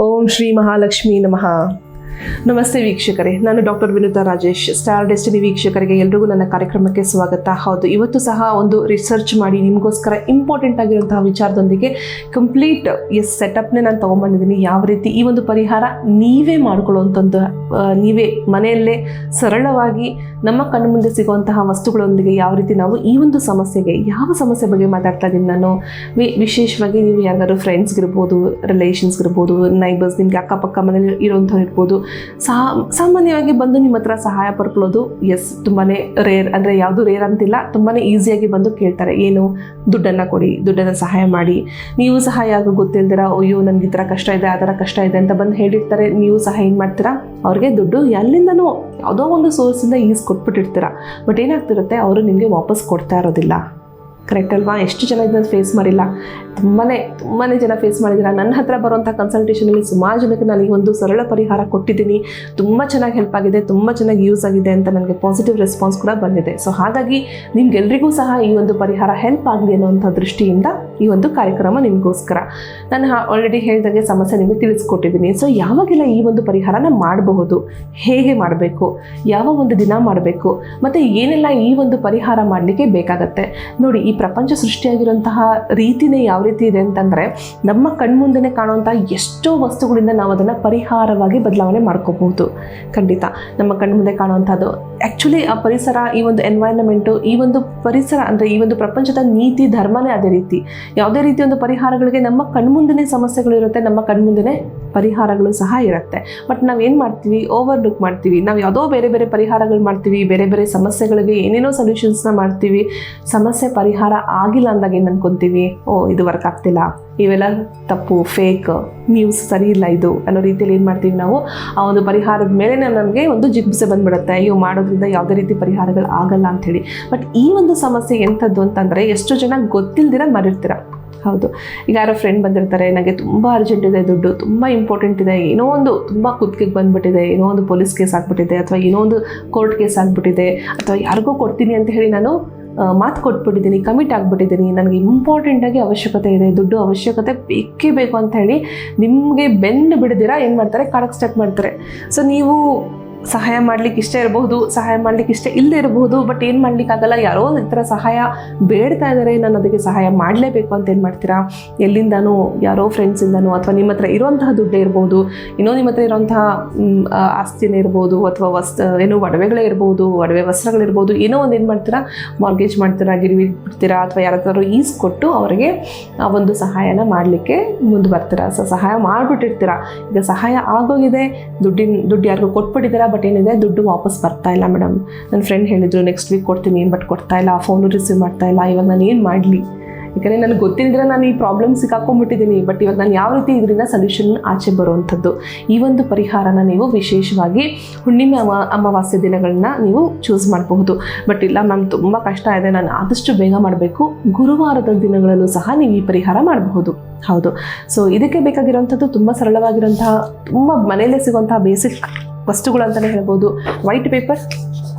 ओम श्री महालक्ष्मी नमहा ನಮಸ್ತೆ ವೀಕ್ಷಕರೇ, ನಾನು doctor Vinutha Rajesh, star destiny ವೀಕ್ಷಕರಿಗೆ ಎಲ್ರಿಗೂ ನನ್ನ ಕಾರ್ಯಕ್ರಮಕ್ಕೆ ಸ್ವಾಗತ. ಹೌದು, ಇವತ್ತು ಸಹ ಒಂದು ರಿಸರ್ಚ್ ಮಾಡಿ, ನಿಮಗೋಸ್ಕರ ಇಂಪಾರ್ಟೆಂಟ್ ಆಗಿರುವಂತಹ ವಿಚಾರದೊಂದಿಗೆ ಕಂಪ್ಲೀಟ್ ಎಸ್ ಸೆಟಪ್ನೇ ನಾನು ತೊಗೊಂಬಂದಿದ್ದೀನಿ. ಯಾವ ರೀತಿ ಈ ಒಂದು ಪರಿಹಾರ ನೀವೇ ಮಾಡ್ಕೊಳ್ಳುವಂಥದ್ದು ನೀವೇ ಮನೆಯಲ್ಲೇ ಸರಳವಾಗಿ ನಮ್ಮ ಕಣ್ಣು ಮುಂದೆ ಸಿಗುವಂತಹ ವಸ್ತುಗಳೊಂದಿಗೆ ಯಾವ ರೀತಿ ನಾವು ಈ ಒಂದು ಸಮಸ್ಯೆಗೆ, ಯಾವ ಸಮಸ್ಯೆ ಬಗ್ಗೆ ಮಾತಾಡ್ತಾ ಇದ್ದೀನಿ ನಾನು? ವಿಶೇಷವಾಗಿ ನೀವು ಯಾರಾದರೂ ಫ್ರೆಂಡ್ಸ್ಗಿರ್ಬೋದು ರಿಲೇಷನ್ಸ್ಗಿರ್ಬೋದು ನೈಬರ್ಸ್ ನಿಮಗೆ ಅಕ್ಕಪಕ್ಕ ಮನೇಲಿ ಇರೋಂಥವ್ರು ಇರ್ಬೋದು ಸಾ, ಸಾಮಾನ್ಯವಾಗಿ ಬಂದು ನಿಮ್ಮ ಹತ್ರ ಸಹಾಯ ಪಡ್ಕೊಳ್ಳೋದು ಎಸ್ ತುಂಬಾ ರೇರ್ ಅಂದರೆ ಯಾವುದು ರೇರ್ ಅಂತಿಲ್ಲ ತುಂಬಾ ಈಸಿಯಾಗಿ ಬಂದು ಕೇಳ್ತಾರೆ, ಏನು ದುಡ್ಡನ್ನು ಕೊಡಿ, ದುಡ್ಡನ್ನು ಸಹಾಯ ಮಾಡಿ. ನೀವು ಸಹ ಯಾರಿಗೂ ಗೊತ್ತಿಲ್ದಿರ, ಅಯ್ಯೋ, ನನಗೆ ಈ ಥರ ಕಷ್ಟ ಇದೆ, ಆ ಥರ ಕಷ್ಟ ಇದೆ ಅಂತ ಬಂದು ಹೇಳಿರ್ತಾರೆ, ನೀವು ಸಹ ಏನು ಮಾಡ್ತೀರಾ? ಅವ್ರಿಗೆ ದುಡ್ಡು ಎಲ್ಲಿಂದನೂ ಯಾವುದೋ ಒಂದು ಸೋರ್ಸಿಂದ ಈಸ್ ಕೊಟ್ಬಿಟ್ಟಿರ್ತೀರ. ಬಟ್ ಏನಾಗ್ತಿರುತ್ತೆ, ಅವರು ನಿಮಗೆ ವಾಪಸ್ ಕೊಡ್ತಾ ಇರೋದಿಲ್ಲ. ಕರೆಕ್ಟ್ ಅಲ್ವಾ? ಎಷ್ಟು ಜನ ಇದನ್ನ ಫೇಸ್ ಮಾಡಿಲ್ಲ? ತುಂಬಾ ತುಂಬಾ ಜನ ಫೇಸ್ ಮಾಡಿದ್ದೀರಾ ನನ್ನ ಹತ್ರ ಬರುವಂಥ ಕನ್ಸಲ್ಟೇಷನಲ್ಲಿ ಸುಮಾರು ಜನಕ್ಕೆ ನಾನು ಈ ಒಂದು ಸರಳ ಪರಿಹಾರ ಕೊಟ್ಟಿದ್ದೀನಿ. ತುಂಬ ಚೆನ್ನಾಗಿ ಹೆಲ್ಪ್ ಆಗಿದೆ, ತುಂಬ ಚೆನ್ನಾಗಿ ಯೂಸ್ ಆಗಿದೆ ಅಂತ ನನಗೆ ಪಾಸಿಟಿವ್ ರೆಸ್ಪಾನ್ಸ್ ಕೂಡ ಬಂದಿದೆ. ಸೊ ಹಾಗಾಗಿ ನಿಮ್ಗೆಲ್ರಿಗೂ ಸಹ ಈ ಒಂದು ಪರಿಹಾರ ಹೆಲ್ಪ್ ಆಗಲಿ ಅನ್ನೋವಂಥ ದೃಷ್ಟಿಯಿಂದ ಈ ಒಂದು ಕಾರ್ಯಕ್ರಮ ನಿಮಗೋಸ್ಕರ. ನಾನು ಆಲ್ರೆಡಿ ಹೇಳಿದಾಗೆ ಸಮಸ್ಯೆ ನಿಮಗೆ ತಿಳಿಸ್ಕೊಟ್ಟಿದ್ದೀನಿ. ಸೊ ಯಾವಾಗೆಲ್ಲ ಈ ಒಂದು ಪರಿಹಾರನ ಮಾಡಬಹುದು, ಹೇಗೆ ಮಾಡಬೇಕು, ಯಾವ ಒಂದು ದಿನ ಮಾಡಬೇಕು, ಮತ್ತು ಏನೆಲ್ಲ ಈ ಒಂದು ಪರಿಹಾರ ಮಾಡಲಿಕ್ಕೆ ಬೇಕಾಗತ್ತೆ. ನೋಡಿ, ಈ ಪ್ರಪಂಚ ಸೃಷ್ಟಿಯಾಗಿರುವಂತಹ ರೀತಿನೇ ಯಾವ ರೀತಿ ಇದೆ ಅಂತಂದರೆ, ನಮ್ಮ ಕಣ್ಮುಂದೆ ಕಾಣುವಂತಹ ಎಷ್ಟೋ ವಸ್ತುಗಳಿಂದ ನಾವು ಅದನ್ನು ಪರಿಹಾರವಾಗಿ ಬದಲಾವಣೆ ಮಾಡ್ಕೋಬಹುದು. ಖಂಡಿತ, ನಮ್ಮ ಕಣ್ಮುಂದೆ ಕಾಣುವಂಥದ್ದು ಆ್ಯಕ್ಚುಲಿ ಆ ಪರಿಸರ, ಈ ಒಂದು ಎನ್ವೈರನ್ಮೆಂಟು ಈ ಒಂದು ಪರಿಸರ, ಅಂದರೆ ಈ ಒಂದು ಪ್ರಪಂಚದ ನೀತಿ, ಧರ್ಮನೇ ಅದೇ ರೀತಿ. ಯಾವುದೇ ರೀತಿಯ ಒಂದು ಪರಿಹಾರಗಳಿಗೆ ನಮ್ಮ ಕಣ್ಮುಂದನೇ ಸಮಸ್ಯೆಗಳು ಇರುತ್ತೆ ನಮ್ಮ ಕಣ್ಮುಂದೆನೇ ಪರಿಹಾರಗಳು ಸಹ ಇರುತ್ತೆ. ಬಟ್ ನಾವೇನು ಮಾಡ್ತೀವಿ? ಓವರ್ ಲುಕ್ ಮಾಡ್ತೀವಿ. ನಾವು ಯಾವುದೋ ಬೇರೆ ಬೇರೆ ಪರಿಹಾರಗಳು ಮಾಡ್ತೀವಿ. ಬೇರೆ ಬೇರೆ ಸಮಸ್ಯೆಗಳಿಗೆ ಏನೇನೋ ಸೊಲ್ಯೂಷನ್ಸ್ನ ಮಾಡ್ತೀವಿ. ಸಮಸ್ಯೆ ಪರಿಹಾರ ಆಗಿಲ್ಲ ಅಂದಾಗ ಏನು ಅನ್ಕೊತೀವಿ? ಓ, ಇದು ವರ್ಕ್ ಆಗ್ತಿಲ್ಲ. ಇವೆಲ್ಲ ತಪ್ಪು ಫೇಕ್ ನ್ಯೂಸ್ ಸರಿ ಇಲ್ಲ ಇದು ಅನ್ನೋ ರೀತಿಯಲ್ಲಿ ಏನು ಮಾಡ್ತೀವಿ ನಾವು? ಆ ಒಂದು ಪರಿಹಾರದ ಮೇಲೆ ನಮಗೆ ಒಂದು ಜಿಗ್ಸೆ ಬಂದ್ಬಿಡುತ್ತೆ. ಅಯ್ಯೋ, ಮಾಡೋದ್ರಿಂದ ಯಾವುದೇ ರೀತಿ ಪರಿಹಾರಗಳು ಆಗಲ್ಲ ಅಂಥೇಳಿ ಬಟ್ ಈ ಒಂದು ಸಮಸ್ಯೆ ಎಂಥದ್ದು ಅಂತಂದರೆ, ಎಷ್ಟು ಜನ ಗೊತ್ತಿಲ್ದಿರ ಮಾಡಿರ್ತೀರ ಹೌದು. ಈಗ ಯಾರೋ ಫ್ರೆಂಡ್ ಬಂದಿರ್ತಾರೆ ನನಗೆ ತುಂಬ ಅರ್ಜೆಂಟ್ ಇದೆ ದುಡ್ಡು, ತುಂಬ ಇಂಪಾರ್ಟೆಂಟ್ ಇದೆ, ಏನೋ ಒಂದು ತುಂಬ ಕುತ್ತಿಗೆ ಬಂದ್ಬಿಟ್ಟಿದೆ, ಏನೋ ಒಂದು ಪೊಲೀಸ್ ಕೇಸ್ ಆಗಿಬಿಟ್ಟಿದೆ, ಅಥವಾ ಏನೋ ಒಂದು ಕೋರ್ಟ್ ಕೇಸ್ ಆಗಿಬಿಟ್ಟಿದೆ, ಅಥವಾ ಯಾರಿಗೋ ಕೊಡ್ತೀನಿ ಅಂತ ಹೇಳಿ ನಾನು ಮಾತು ಕೊಟ್ಬಿಟ್ಟಿದ್ದೀನಿ ಕಮಿಟ್ ಆಗಿಬಿಟ್ಟಿದ್ದೀನಿ ನನಗೆ ಇಂಪಾರ್ಟೆಂಟಾಗಿ ಅವಶ್ಯಕತೆ ಇದೆ, ದುಡ್ಡು ಅವಶ್ಯಕತೆ ಬೇಕೇ ಬೇಕು ಅಂತ ಹೇಳಿ ನಿಮಗೆ ಬೆನ್ನು ಬಿಡದಿರ, ಏನು ಮಾಡ್ತಾರೆ ಕಾಡಕ್ಕೆ ಸ್ಟಾರ್ಟ್ ಮಾಡ್ತಾರೆ. ಸೊ ನೀವು ಸಹಾಯ ಮಾಡ್ಲಿಕ್ಕೆ ಇಷ್ಟ ಇರಬಹುದು, ಸಹಾಯ ಮಾಡ್ಲಿಕ್ಕೆ ಇಷ್ಟ ಇಲ್ಲದೆ ಇರಬಹುದು ಬಟ್ ಏನು ಮಾಡ್ಲಿಕ್ಕಾಗಲ್ಲ? ಯಾರೋ ಈ ಥರ ಸಹಾಯ ಬೇಡ್ತಾ ಇದ್ದಾರೆ ನಾನು ಅದಕ್ಕೆ ಸಹಾಯ ಮಾಡಲೇಬೇಕು ಅಂತ ಏನು ಮಾಡ್ತೀರಾ? ಎಲ್ಲಿಂದನೂ ಯಾರೋ ಫ್ರೆಂಡ್ಸಿಂದನೂ ಅಥವಾ ನಿಮ್ಮ ಹತ್ರ ಇರುವಂತಹ ದುಡ್ಡೇ ಇರ್ಬೋದು ಇನ್ನೂ ನಿಮ್ಮ ಹತ್ರ ಇರುವಂತಹ ಆಸ್ತಿನೇ ಇರ್ಬೋದು ಅಥವಾ ವಸ್ ಏನೋ ಒಡವೆಗಳೇ ಇರ್ಬೋದು ಒಡವೆ ವಸ್ತ್ರಗಳಿರ್ಬೋದು ಏನೋ ಒಂದು ಏನು ಮಾಡ್ತೀರಾ? ಮಾರ್ಗೇಜ್ ಮಾಡ್ತೀರಾ, ಗಿರಿವಿ ಬಿಡ್ತೀರಾ, ಅಥವಾ ಯಾರ ಈಸ್ ಕೊಟ್ಟು ಅವರಿಗೆ, ಆ, ಒಂದು ಸಹಾಯನ ಮಾಡಲಿಕ್ಕೆ ಮುಂದೆ ಬರ್ತೀರಾ? ಸೊ, ಸಹಾಯ ಮಾಡಿಬಿಟ್ಟಿರ್ತೀರಾ? ಈಗ ಸಹಾಯ ಆಗೋಗಿದೆ, ದುಡ್ಡಿನ, ದುಡ್ಡು ಯಾರಿಗೂ ಕೊಟ್ಬಿಟ್ಟಿದ್ದೀರಾ ಬಟ್ ಏನಿದೆ, ದುಡ್ಡು ವಾಪಸ್ ಬರ್ತಾ ಇಲ್ಲ ಮೇಡಮ್ ನನ್ನ ಫ್ರೆಂಡ್ ಹೇಳಿದ್ರು ನೆಕ್ಸ್ಟ್ ವೀಕ್ ಕೊಡ್ತೀನಿ ಬಟ್ ಕೊಡ್ತಾ ಇಲ್ಲ ಫೋನು ರಿಸೀವ್ ಮಾಡ್ತಾ ಇಲ್ಲ, ಇವಾಗ ನಾನು ಏನು ಮಾಡಲಿ? ಯಾಕಂದರೆ ನನಗೆ ಗೊತ್ತಿಲ್ಲದ್ರೆ ನಾನು ಈ ಪ್ರಾಬ್ಲಮ್ ಸಿಕ್ಕಾಕೊಂಡ್ಬಿಟ್ಟಿದ್ದೀನಿ ಬಟ್ ಇವಾಗ ನಾನು ಯಾವ ರೀತಿ ಇದರಿಂದ ಸೊಲ್ಯೂಷನ್ ಆಚೆ ಬರುವಂಥದ್ದು? ಈ ಒಂದು ಪರಿಹಾರನ ನೀವು ವಿಶೇಷವಾಗಿ ಹುಣ್ಣಿಮೆ ಅಮ, ಅಮಾವಾಸ್ಯೆ ದಿನಗಳನ್ನ ನೀವು ಚೂಸ್ ಮಾಡಬಹುದು. ಬಟ್ ಇಲ್ಲ ಮ್ಯಾಮ್ ತುಂಬ ಕಷ್ಟ ಇದೆ, ನಾನು ಆದಷ್ಟು ಬೇಗ ಮಾಡಬೇಕು. ಗುರುವಾರದ ದಿನಗಳಲ್ಲೂ ಸಹ ನೀವು ಈ ಪರಿಹಾರ ಮಾಡಬಹುದು. ಹೌದು. ಸೊ ಇದಕ್ಕೆ ಬೇಕಾಗಿರುವಂಥದ್ದು ತುಂಬ ಸರಳವಾಗಿರುವಂತಹ, ತುಂಬ ಮನೆಯಲ್ಲೇ ಸಿಗುವಂತಹ ಬೇಸಿಕ್ ವಸ್ತುಗಳು ಅಂತಲೇ ಹೇಳ್ಬೋದು. ವೈಟ್ ಪೇಪರ್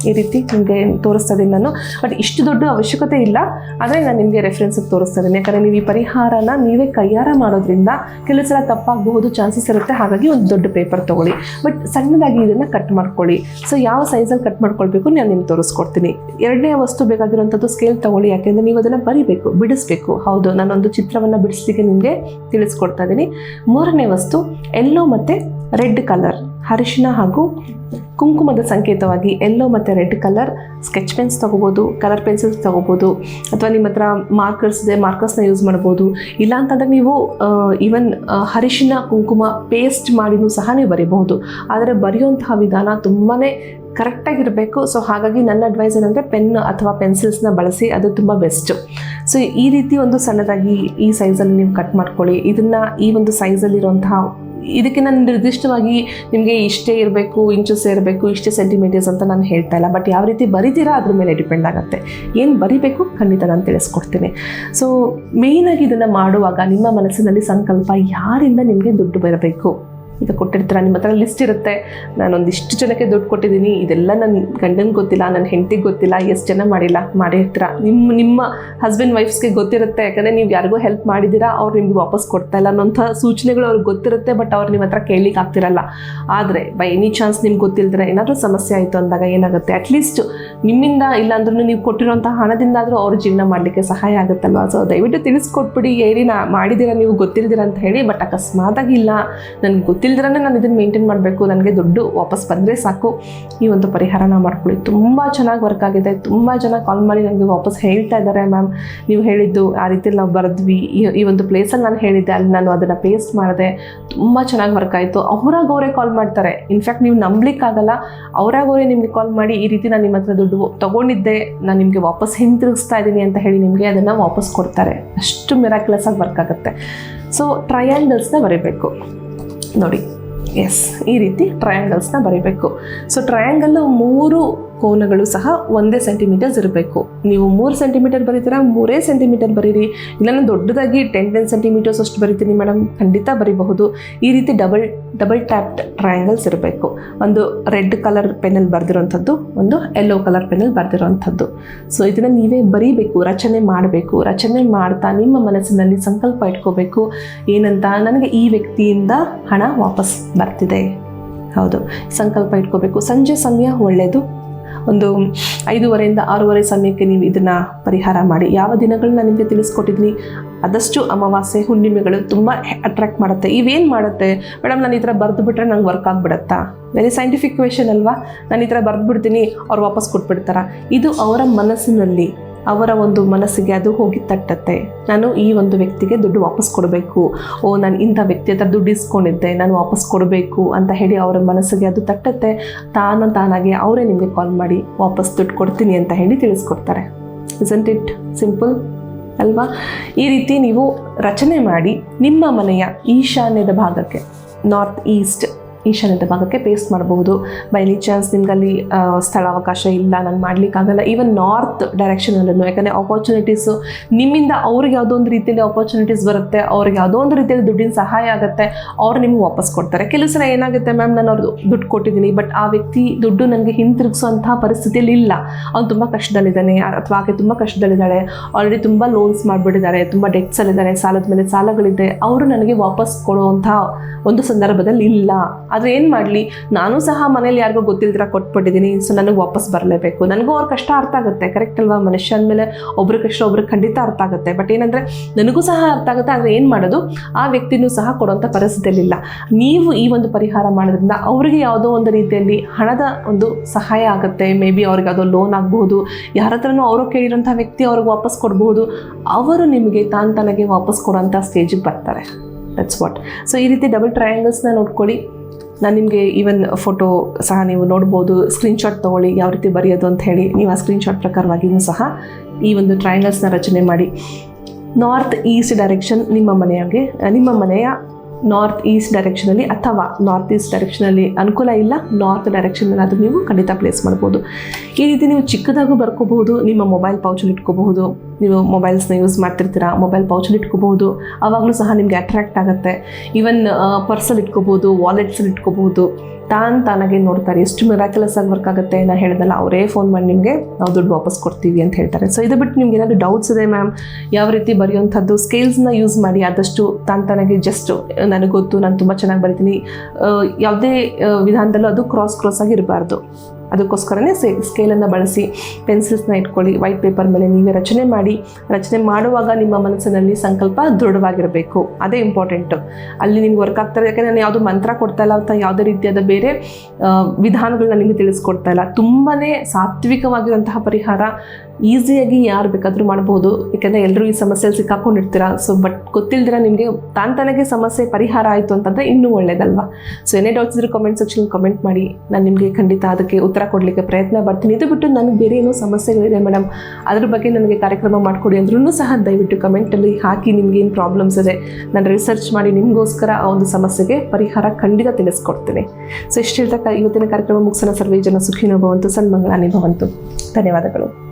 ಈ ರೀತಿ ನಿಮಗೆ ತೋರಿಸ್ತಾ ಇದ್ದೀನಿ ನಾನು ಬಟ್ ಇಷ್ಟು ದೊಡ್ಡ ಅವಶ್ಯಕತೆ ಇಲ್ಲ. ಆದರೆ ನಾನು ನಿಮಗೆ ರೆಫರೆನ್ಸಿಗೆ ತೋರಿಸ್ತಾ ಇದ್ದೀನಿ ಯಾಕಂದರೆ ನೀವು ಈ ಪರಿಹಾರನ ನೀವೇ ಕೈಯಾರ ಮಾಡೋದ್ರಿಂದ ಕೆಲವು ಸಲ ತಪ್ಪಾಗಬಹುದು ಚಾನ್ಸಸ್ ಇರುತ್ತೆ. ಹಾಗಾಗಿ ಒಂದು ದೊಡ್ಡ ಪೇಪರ್ ತೊಗೊಳ್ಳಿ. ಬಟ್ ಸಣ್ಣದಾಗಿ ಇದನ್ನು ಕಟ್ ಮಾಡ್ಕೊಳ್ಳಿ. ಸೊ ಯಾವ ಸೈಜಲ್ಲಿ ಕಟ್ ಮಾಡ್ಕೊಳ್ಬೇಕು ನಾನು ನಿಮ್ಗೆ ತೋರಿಸ್ಕೊಡ್ತೀನಿ. ಎರಡನೇ ವಸ್ತು ಬೇಕಾಗಿರುವಂಥದ್ದು ಸ್ಕೇಲ್ ತೊಗೊಳ್ಳಿ. ಯಾಕೆಂದರೆ ನೀವು ಅದನ್ನು ಬರಿಬೇಕು, ಬಿಡಿಸ್ಬೇಕು. ಹೌದು ನಾನೊಂದು ಚಿತ್ರವನ್ನು ಬಿಡಿಸ್ಲಿಕ್ಕೆ ನಿಮಗೆ ತಿಳಿಸ್ಕೊಡ್ತಾ ಇದ್ದೀನಿ. ಮೂರನೇ ವಸ್ತು ಎಲ್ಲೋ ಮತ್ತು ರೆಡ್ ಕಲರ್ ಅರಿಶಿನ ಹಾಗೂ ಕುಂಕುಮದ ಸಂಕೇತವಾಗಿ ಎಲ್ಲೋ ಮತ್ತು ರೆಡ್ ಕಲರ್ ಸ್ಕೆಚ್ ಪೆನ್ಸ್ ತೊಗೋಬೋದು ಕಲರ್ ಪೆನ್ಸಿಲ್ಸ್ ತೊಗೋಬೋದು, ಅಥವಾ ನಿಮ್ಮ ಹತ್ರ ಮಾರ್ಕರ್ಸ್ ಇದೆ ಮಾರ್ಕರ್ಸ್ನ ಯೂಸ್ ಮಾಡ್ಬೋದು. ಇಲ್ಲ ಅಂತಂದರೆ ನೀವು ಈವನ್ ಅರಿಶಿನ, ಕುಂಕುಮ ಪೇಸ್ಟ್ ಮಾಡಿನೂ ಸಹ ನೀವು ಬರೀಬಹುದು. ಆದರೆ ಬರೆಯುವಂತಹ ವಿಧಾನ ತುಂಬಾ ಕರೆಕ್ಟಾಗಿರಬೇಕು ಸೊ ಹಾಗಾಗಿ ನನ್ನ ಅಡ್ವೈಸ್ ಏನಂದರೆ ಪೆನ್ ಅಥವಾ ಪೆನ್ಸಿಲ್ಸ್ನ ಬಳಸಿ, ಅದು ತುಂಬ ಬೆಸ್ಟು ಸೊ ಈ ರೀತಿ ಒಂದು ಸಣ್ಣದಾಗಿ ಈ ಸೈಜಲ್ಲಿ ನೀವು ಕಟ್ ಮಾಡ್ಕೊಳ್ಳಿ. ಇದನ್ನು ಈ ಒಂದು ಸೈಜಲ್ಲಿರುವಂತಹ ಇದಕ್ಕೆ ನಾನು ನಿರ್ದಿಷ್ಟವಾಗಿ ನಿಮಗೆ ಇಷ್ಟೇ ಇರಬೇಕು ಇಂಚಸ್ ಇರಬೇಕು, ಇಷ್ಟೇ ಸೆಂಟಿಮೀಟರ್ಸ್ ಅಂತ ನಾನು ಹೇಳ್ತಾ ಇಲ್ಲ. ಬಟ್ ಯಾವ ರೀತಿ ಬರಿತೀರಾ ಅದ್ರ ಮೇಲೆ ಡಿಪೆಂಡ್ ಆಗುತ್ತೆ. ಏನು ಬರಿಬೇಕು ಖಂಡಿತ ನಾನು ತಿಳಿಸ್ಕೊಡ್ತೀನಿ. ಸೊ ಮೇಯ್ನಾಗಿ ಇದನ್ನು ಮಾಡುವಾಗ ನಿಮ್ಮ ಮನಸ್ಸಿನಲ್ಲಿ ಸಂಕಲ್ಪ ಯಾರಿಂದ ನಿಮಗೆ ದುಡ್ಡು ಬರಬೇಕು? ಈಗ ಕೊಟ್ಟಿರ್ತೀರ? ನಿಮ್ಮ ಹತ್ರ ಲಿಸ್ಟ್ ಇರುತ್ತೆ. ನಾನು ಒಂದಿಷ್ಟು ಜನಕ್ಕೆ ದುಡ್ಡು ಕೊಟ್ಟಿದ್ದೀನಿ. ಇದೆಲ್ಲ ನನ್ನ ಗಂಡನಿಗೆ ಗೊತ್ತಿಲ್ಲ ನನ್ನ ಹೆಂಡತಿಗೆ ಗೊತ್ತಿಲ್ಲ, ಎಷ್ಟು ಜನ ಮಾಡಿಲ್ಲ, ಮಾಡಿರ್ತೀರ? ನಿಮ್ಮ ನಿಮ್ಮ ಹಸ್ಬೆಂಡ್ ವೈಫ್ಸ್ಗೆ ಗೊತ್ತಿರುತ್ತೆ. ಯಾಕಂದರೆ ನೀವು ಯಾರಿಗೂ ಹೆಲ್ಪ್ ಮಾಡಿದ್ದೀರಾ, ಅವ್ರು ನಿಮ್ಗೆ ವಾಪಸ್ ಕೊಡ್ತಾ ಇಲ್ಲ ಅನ್ನೋಂಥ ಸೂಚನೆಗಳು ಅವ್ರಿಗೆ ಗೊತ್ತಿರುತ್ತೆ ಬಟ್ ಅವ್ರು ನಿಮ್ಮ ಹತ್ರ ಕೇಳಲಿಕ್ಕೆ ಆಗ್ತಿರಲ್ಲ. ಆದರೆ ಬೈ ಎನಿ ಚಾನ್ಸ್ ನಿಮ್ಗೆ ಗೊತ್ತಿಲ್ದಿರ ಏನಾದರೂ ಸಮಸ್ಯೆ ಆಯಿತು ಅಂದಾಗ ಏನಾಗುತ್ತೆ? ಅಟ್ಲೀಸ್ಟ್ ನಿಮ್ಮಿಂದ ಇಲ್ಲಾಂದ್ರೂ ನೀವು ಕೊಟ್ಟಿರೋಂಥ ಹಣದಿಂದಾದರೂ ಅವ್ರ ಜೀವನ ಮಾಡಲಿಕ್ಕೆ ಸಹಾಯ ಆಗುತ್ತಲ್ವ? ಸೊ ದಯವಿಟ್ಟು ತಿಳಿಸ್ಕೊಟ್ಬಿಡಿ. ಏರಿ ಮಾಡಿದ್ದೀರಾ ನೀವು, ಗೊತ್ತಿಲ್ದಿರ ಅಂತ ಹೇಳಿ ಬಟ್ ಅಕಸ್ಮಾತಾಗಿಲ್ಲ ನನಗೆ ಗೊತ್ತಿಲ್ದಿರನೇ ನಾನು ಇದನ್ನು ಮೇಂಟೈನ್ ಮಾಡಬೇಕು, ನನಗೆ ದುಡ್ಡು ವಾಪಸ್ ಬಂದರೆ ಸಾಕು. ಈ ಒಂದು ಪರಿಹಾರನ ಮಾಡ್ಕೊಳ್ಳಿ. ತುಂಬ ಚೆನ್ನಾಗಿ ವರ್ಕ್ ಆಗಿದೆ. ತುಂಬ ಜನ ಕಾಲ್ ಮಾಡಿ ನನಗೆ ವಾಪಸ್ ಹೇಳ್ತಾ ಇದ್ದಾರೆ ಮ್ಯಾಮ್ ನೀವು ಹೇಳಿದ್ದು ಆ ರೀತಿಯಲ್ಲಿ ನಾವು ಬರೆದ್ವಿ. ಈ ಈ ಒಂದು ಪ್ಲೇಸಲ್ಲಿ ನಾನು ಹೇಳಿದ್ದೆ, ಅಲ್ಲಿ ನಾನು ಅದನ್ನು ಪೇಸ್ಟ್ ಮಾಡಿದೆ. ತುಂಬ ಚೆನ್ನಾಗಿ ವರ್ಕ್ ಆಯಿತು. ಅವರಾಗ ಅವರೇ ಕಾಲ್ ಮಾಡ್ತಾರೆ. ಇನ್ಫ್ಯಾಕ್ಟ್ ನೀವು ನಂಬಲಿಕ್ಕಾಗಲ್ಲ. ಅವರಾಗ ಅವರೇ ನಿಮಗೆ ಕಾಲ್ ಮಾಡಿ ಈ ರೀತಿ ನಾನು ನಿಮ್ಮ ಹತ್ರ ದುಡ್ಡು ತೊಗೊಂಡಿದ್ದೆ ನಾನು ನಿಮಗೆ ವಾಪಸ್ ಹಿಂತಿರುಗಿಸ್ತಾ ಇದ್ದೀನಿ ಅಂತ ಹೇಳಿ ನಿಮಗೆ ಅದನ್ನು ವಾಪಸ್ ಕೊಡ್ತಾರೆ. ಅಷ್ಟು ಮಿರಾಕ್ಯುಲಸ್ ಆಗಿ ವರ್ಕ್ ಆಗುತ್ತೆ. ಸೊ ಟ್ರಯಾಂಗಲ್ಸ್ನ ಬರೀಬೇಕು. ನೋಡಿ ಎಸ್ ಈ ರೀತಿ ಟ್ರಯಾಂಗಲ್ಸ್ನ ಬರೀಬೇಕು. ಸೊ ಟ್ರಯಾಂಗಲ್ಲು ಮೂರು ಕೋನಗಳು ಸಹ ಒಂದೇ ಸೆಂಟಿಮೀಟರ್ಸ್ ಇರಬೇಕು. ನೀವು ಮೂರು ಸೆಂಟಿಮೀಟರ್ ಬರೀತೀರಾ? ಮೂರೇ ಸೆಂಟಿಮೀಟರ್ ಬರೀರಿ. ಇಲ್ಲ ದೊಡ್ಡದಾಗಿ ಟೆನ್ ಟೆನ್ ಸೆಂಟಿಮೀಟರ್ಸ್ ಅಷ್ಟು ಬರಿತೀನಿ ಮೇಡಮ್ ಖಂಡಿತ ಬರಿಬಹುದು. ಈ ರೀತಿ ಡಬಲ್ ಡಬಲ್ ಟ್ಯಾಪ್ಡ್ ಟ್ರಯಾಂಗಲ್ಸ್ ಇರಬೇಕು. ಒಂದು ರೆಡ್ ಕಲರ್ ಪೆನ್ನಲ್ಲಿ ಬರೆದಿರೋಂಥದ್ದು ಒಂದು ಯೆಲ್ಲೋ ಕಲರ್ ಪೆನ್ನಲ್ಲಿ ಬರೆದಿರೋಂಥದ್ದು ಸೊ ಇದನ್ನು ನೀವೇ ಬರೀಬೇಕು, ರಚನೆ ಮಾಡಬೇಕು. ರಚನೆ ಮಾಡ್ತಾ ನಿಮ್ಮ ಮನಸ್ಸಿನಲ್ಲಿ ಸಂಕಲ್ಪ ಇಟ್ಕೋಬೇಕು. ಏನಂತ? ನನಗೆ ಈ ವ್ಯಕ್ತಿಯಿಂದ ಹಣ ವಾಪಸ್ ಬರ್ತಿದೆ. ಹೌದು. ಸಂಕಲ್ಪ ಇಟ್ಕೋಬೇಕು. ಸಂಜೆ ಸಮಯ ಒಳ್ಳೆಯದು. ಒಂದು ಐದೂವರೆಯಿಂದ ಆರೂವರೆ ಸಮಯಕ್ಕೆ ನೀವು ಇದನ್ನು ಪರಿಹಾರ ಮಾಡಿ. ಯಾವ ದಿನಗಳನ್ನ ನಿಮಗೆ ತಿಳಿಸ್ಕೊಟ್ಟಿದ್ದೀನಿ? ಆದಷ್ಟು ಅಮಾವಾಸ್ಯೆ, ಹುಣ್ಣಿಮೆಗಳು ತುಂಬ ಅಟ್ರ್ಯಾಕ್ಟ್ ಮಾಡುತ್ತೆ. ಇವೇನು ಮಾಡುತ್ತೆ? ಮೇಡಮ್ ನಾನು ಈ ಥರ ಬರೆದು ಬಿಟ್ಟರೆ ನಂಗೆ ವರ್ಕ್ ಆಗಿಬಿಡತ್ತಾ? ವೆರಿ ಸೈಂಟಿಫಿಕ್ ಕ್ವೆಶನ್ ಅಲ್ವಾ? ನಾನು ಈ ಥರ ಬರೆದು ಬಿಡ್ತೀನಿ, ಅವ್ರು ವಾಪಸ್ ಕೊಟ್ಬಿಡ್ತಾರ? ಇದು ಅವರ ಮನಸ್ಸಿನಲ್ಲಿ ಅವರ ಒಂದು ಮನಸ್ಸಿಗೆ ಅದು ಹೋಗಿ ತಟ್ಟತ್ತೆ. ನಾನು ಈ ಒಂದು ವ್ಯಕ್ತಿಗೆ ದುಡ್ಡು ವಾಪಸ್ ಕೊಡಬೇಕು. ಓ, ನಾನು ಇಂಥ ವ್ಯಕ್ತಿ ಹತ್ರ ದುಡ್ಡು ಇಸ್ಕೊಂಡಿದ್ದೆ, ನಾನು ವಾಪಸ್ ಕೊಡಬೇಕು ಅಂತ ಹೇಳಿ ಅವರ ಮನಸ್ಸಿಗೆ ಅದು ತಟ್ಟತ್ತೆ. ತಾನ ತಾನಾಗಿ ಅವರೇ ನಿಮಗೆ ಕಾಲ್ ಮಾಡಿ ವಾಪಸ್ ದುಡ್ಡು ಕೊಡ್ತೀನಿ ಅಂತ ಹೇಳಿ ತಿಳಿಸ್ಕೊಡ್ತಾರೆ. ಇಸಂಟ್ ಇಟ್ ಸಿಂಪಲ್ ಅಲ್ವಾ? ಈ ರೀತಿ ನೀವು ರಚನೆ ಮಾಡಿ ನಿಮ್ಮ ಮನೆಯ ಈಶಾನ್ಯದ ಭಾಗಕ್ಕೆ ನಾರ್ತ್ ಈಸ್ಟ್ ಈಶಾನ್ಯದ ಭಾಗಕ್ಕೆ ಪೇಸ್ಟ್ ಮಾಡಬಹುದು. ಬೈ ಎನಿ ಚಾನ್ಸ್ ನಿಮ್ಗಲ್ಲಿ ಸ್ಥಳಾವಕಾಶ ಇಲ್ಲ, ನಾನು ಮಾಡ್ಲಿಕ್ಕಾಗಲ್ಲ. ಈವನ್ ನಾರ್ತ್ ಡೈರೆಕ್ಷನಲ್ಲೂ ಯಾಕಂದರೆ ಆಪರ್ಚುನಿಟೀಸು ನಿಮ್ಮಿಂದ ಅವ್ರಿಗೆ ಯಾವುದೋ ಒಂದು ರೀತಿಯಲ್ಲಿ ಆಪರ್ಚುನಿಟೀಸ್ ಬರುತ್ತೆ, ಅವ್ರಿಗೆ ಯಾವುದೋ ಒಂದು ರೀತಿಯಲ್ಲಿ ದುಡ್ಡಿನ ಸಹಾಯ ಆಗುತ್ತೆ, ಅವ್ರು ನಿಮ್ಗೆ ವಾಪಸ್ ಕೊಡ್ತಾರೆ. ಕೆಲವು ಸಲ ಏನಾಗುತ್ತೆ ಮ್ಯಾಮ್ ನಾನು ಅವ್ರದ್ದು ದುಡ್ಡು ಕೊಟ್ಟಿದ್ದೀನಿ ಬಟ್ ಆ ವ್ಯಕ್ತಿ ದುಡ್ಡು ನನಗೆ ಹಿಂತಿರುಗಿಸುವಂತಹ ಪರಿಸ್ಥಿತಿಯಲ್ಲಿ ಇಲ್ಲ. ಅವ್ನು ತುಂಬ ಕಷ್ಟದಲ್ಲಿದ್ದಾನೆ, ಅಥವಾ ಆಕೆ ತುಂಬ ಕಷ್ಟದಲ್ಲಿದ್ದಾಳೆ ಆಲ್ರೆಡಿ ತುಂಬ ಲೋನ್ಸ್ ಮಾಡಿಬಿಟ್ಟಿದ್ದಾರೆ, ತುಂಬ ಡೆಟ್ಸಲ್ಲಿದ್ದಾರೆ ಸಾಲದ ಮೇಲೆ ಸಾಲಗಳಿದೆ, ಅವರು ನನಗೆ ವಾಪಸ್ ಕೊಡುವಂಥ ಒಂದು ಸಂದರ್ಭದಲ್ಲಿ ಇಲ್ಲ. ಆದರೆ ಏನು ಮಾಡಲಿ? ನಾನು ಸಹ ಮನೇಲಿ ಯಾರಿಗೋ ಗೊತ್ತಿಲ್ದಿರ ಕೊಟ್ಬಿಟ್ಟಿದ್ದೀನಿ ಸೊ ನನಗೆ ವಾಪಸ್ ಬರಲೇಬೇಕು. ನನಗೂ ಅವ್ರ ಕಷ್ಟ ಅರ್ಥ ಆಗುತ್ತೆ. ಕರೆಕ್ಟ್ ಅಲ್ವಾ? ಮನುಷ್ಯ ಅಂದಮೇಲೆ ಒಬ್ರ ಕಷ್ಟ ಒಬ್ರಿಗೆ ಖಂಡಿತ ಅರ್ಥ ಆಗುತ್ತೆ. ಬಟ್ ಏನಂದರೆ ನನಗೂ ಸಹ ಅರ್ಥ ಆಗುತ್ತೆ. ಆದರೆ ಏನು ಮಾಡೋದು? ಆ ವ್ಯಕ್ತಿನೂ ಸಹ ಕೊಡುವಂಥ ಪರಿಸ್ಥಿತಿಯಲ್ಲಿಲ್ಲ ನೀವು ಈ ಒಂದು ಪರಿಹಾರ ಮಾಡೋದ್ರಿಂದ ಅವರಿಗೆ ಯಾವುದೋ ಒಂದು ರೀತಿಯಲ್ಲಿ ಹಣದ ಒಂದು ಸಹಾಯ ಆಗುತ್ತೆ. ಮೇ ಬಿ ಅವ್ರಿಗೆ ಯಾವುದೋ ಲೋನ್ ಆಗ್ಬೋದು ಯಾರ ಹತ್ರನೂ ಅವರು ಕೇಳಿರೋಂಥ ವ್ಯಕ್ತಿ ಅವ್ರಿಗೆ ವಾಪಸ್ ಕೊಡ್ಬೋದು ಅವರು ನಿಮಗೆ ತಾನು ತನಗೆ ವಾಪಸ್ ಕೊಡೋಂಥ ಸ್ಟೇಜಿಗೆ ಬರ್ತಾರೆ. ದಟ್ಸ್ ವಾಟ್ ಸೊ ಈ ರೀತಿ ಡಬಲ್ ಟ್ರಯಾಂಗಲ್ಸ್ನ ನೋಡ್ಕೊಳ್ಳಿ. ನಾನು ನಿಮಗೆ ಈವನ್ ಫೋಟೋ ಸಹ ನೀವು ನೋಡ್ಬೋದು ಸ್ಕ್ರೀನ್ಶಾಟ್ ತೊಗೊಳ್ಳಿ, ಯಾವ ರೀತಿ ಬರೆಯೋದು ಅಂತ ಹೇಳಿ ನೀವು ಆ ಸ್ಕ್ರೀನ್ಶಾಟ್ ಪ್ರಕಾರವಾಗಿಯೂ ಸಹ ಈ ಒಂದು ಟ್ರಯಾಂಗಲ್ಸ್ನ ರಚನೆ ಮಾಡಿ. ನಾರ್ತ್ ಈಸ್ಟ್ ಡೈರೆಕ್ಷನ್ ನಿಮ್ಮ ಮನೆಯಾಗೆ ನಿಮ್ಮ ಮನೆಯ ನಾರ್ತ್ ಈಸ್ಟ್ ಡೈರೆಕ್ಷನಲ್ಲಿ ಅಥವಾ ನಾರ್ತ್ ಈಸ್ಟ್ ಡೈರೆಕ್ಷನಲ್ಲಿ ಅನುಕೂಲ ಇಲ್ಲ ನಾರ್ತ್ ಡೈರೆಕ್ಷನಲ್ಲಿ ಅದು ನೀವು ಖಂಡಿತ ಪ್ಲೇಸ್ ಮಾಡ್ಬೋದು. ಈ ರೀತಿ ನೀವು ಚಿಕ್ಕದಾಗೂ ಬರ್ಕೋಬಹುದು, ನಿಮ್ಮ ಮೊಬೈಲ್ ಪೌಚಲ್ಲಿ ಇಟ್ಕೋಬಹುದು. ನೀವು ಮೊಬೈಲ್ಸ್ನ ಯೂಸ್ ಮಾಡ್ತಿರ್ತೀರಾ ಮೊಬೈಲ್ ಪೌಚಲ್ಲಿ ಇಟ್ಕೋಬಹುದು ಆವಾಗಲೂ ಸಹ ನಿಮಗೆ ಅಟ್ರಾಕ್ಟ್ ಆಗುತ್ತೆ. ಈವನ್ ಪರ್ಸಲ್ಲಿ ಇಟ್ಕೋಬೋದು ವಾಲೆಟ್ಸಲ್ಲಿ ಇಟ್ಕೋಬಹುದು ತಾನು ತಾನಾಗೆ ನೋಡ್ತಾರೆ. ಎಷ್ಟು ಮಿರಾಕ್ಯುಲಸ್ ಆಗಿ ವರ್ಕ್ ಆಗುತ್ತೆ ನಾನು ಹೇಳಿದಲ್ಲ, ಅವರೇ ಫೋನ್ ಮಾಡಿ ನಿಮಗೆ ನಾವು ದುಡ್ಡು ವಾಪಸ್ ಕೊಡ್ತೀವಿ ಅಂತ ಹೇಳ್ತಾರೆ. ಸೊ ಇದು ಬಿಟ್ಟು ನಿಮ್ಗೆ ಏನಾದರೂ ಡೌಟ್ಸ್ ಇದೆ ಮ್ಯಾಮ್ ಯಾವ ರೀತಿ ಬರೆಯುವಂಥದ್ದು? ಸ್ಕೇಲ್ಸ್ನ ಯೂಸ್ ಮಾಡಿ ಆದಷ್ಟು ತಾನು ತಾನಾಗೆ ಜಸ್ಟ್ ನನಗೆ ಗೊತ್ತು, ನಾನು ತುಂಬ ಚೆನ್ನಾಗಿ ಬರಿತೀನಿ. ಯಾವುದೇ ವಿಧಾನದಲ್ಲೂ ಅದು ಕ್ರಾಸ್ ಕ್ರಾಸ್ ಆಗಿ ಇರಬಾರ್ದು. ಅದಕ್ಕೋಸ್ಕರನೇ ಸೇ ಸ್ಕೇಲನ್ನು ಬಳಸಿ ಪೆನ್ಸಿಲ್ಸ್ನ ಇಟ್ಕೊಳ್ಳಿ, ವೈಟ್ ಪೇಪರ್ ಮೇಲೆ ನೀವೇ ರಚನೆ ಮಾಡಿ, ರಚನೆ ಮಾಡುವಾಗ ನಿಮ್ಮ ಮನಸ್ಸಿನಲ್ಲಿ ಸಂಕಲ್ಪ ದೃಢವಾಗಿರಬೇಕು. ಅದೇ ಇಂಪಾರ್ಟೆಂಟು. ಅಲ್ಲಿ ನಿಮ್ಗೆ ವರ್ಕ್ ಆಗ್ತಾರೆ ಯಾಕೆಂದರೆ ನಾನು ಯಾವುದು ಮಂತ್ರ ಕೊಡ್ತಾ ಇಲ್ಲ ಅಥವಾ ಯಾವುದೇ ರೀತಿಯಾದ ಬೇರೆ ವಿಧಾನಗಳನ್ನ ನಿಮಗೆ ತಿಳಿಸ್ಕೊಡ್ತಾ ಇಲ್ಲ. ತುಂಬಾ ಸಾತ್ವಿಕವಾಗಿರುವಂತಹ ಪರಿಹಾರ. ಈಸಿಯಾಗಿ ಯಾರು ಬೇಕಾದರೂ ಮಾಡ್ಬೋದು. ಯಾಕಂದರೆ ಎಲ್ಲರೂ ಈ ಸಮಸ್ಯೆಯಲ್ಲಿ ಸಿಕ್ಕಾಕೊಂಡಿರ್ತೀರ? ಸೊ ಬಟ್ ಗೊತ್ತಿಲ್ದಿರ ನಿಮಗೆ ತಾನು ತನಗೆ ಸಮಸ್ಯೆ ಪರಿಹಾರ ಆಯಿತು ಅಂತಂದರೆ ಇನ್ನೂ ಒಳ್ಳೇದಲ್ವಾ? ಸೊ ಏನೇ ಡೌಟ್ಸ್ ಇದ್ರೆ ಕಮೆಂಟ್ ಸೆಕ್ಷನ್ ಕಮೆಂಟ್ ಮಾಡಿ. ನಾನು ನಿಮಗೆ ಖಂಡಿತ ಅದಕ್ಕೆ ಉತ್ತರ ಕೊಡಲಿಕ್ಕೆ ಪ್ರಯತ್ನ ಪಡ್ತೀನಿ. ಇದು ಬಿಟ್ಟು ನನಗೆ ಬೇರೆ ಏನೋ ಸಮಸ್ಯೆಗಳಿದೆ ಮೇಡಮ್ ಅದ್ರ ಬಗ್ಗೆ ನನಗೆ ಕಾರ್ಯಕ್ರಮ ಮಾಡಿಕೊಡಿ ಅಂದ್ರೂ ಸಹ ದಯವಿಟ್ಟು ಕಮೆಂಟಲ್ಲಿ ಹಾಕಿ ನಿಮ್ಗೆ ಏನು ಪ್ರಾಬ್ಲಮ್ಸ್ ಇದೆ. ನಾನು ರಿಸರ್ಚ್ ಮಾಡಿ ನಿಮಗೋಸ್ಕರ ಆ ಒಂದು ಸಮಸ್ಯೆಗೆ ಪರಿಹಾರ ಖಂಡಿತ ತಿಳಿಸ್ಕೊಡ್ತೀನಿ. ಸೊ ಇಷ್ಟು ಇವತ್ತಿನ ಕಾರ್ಯಕ್ರಮ ಮುಗಿಸೋಣ. ಸರ್ವೇ ಜನ ಸುಖಿನೋ ಭವಂತು, ಸನ್ಮಂಗಳಾನಿ ಭವಂತು. ಧನ್ಯವಾದಗಳು.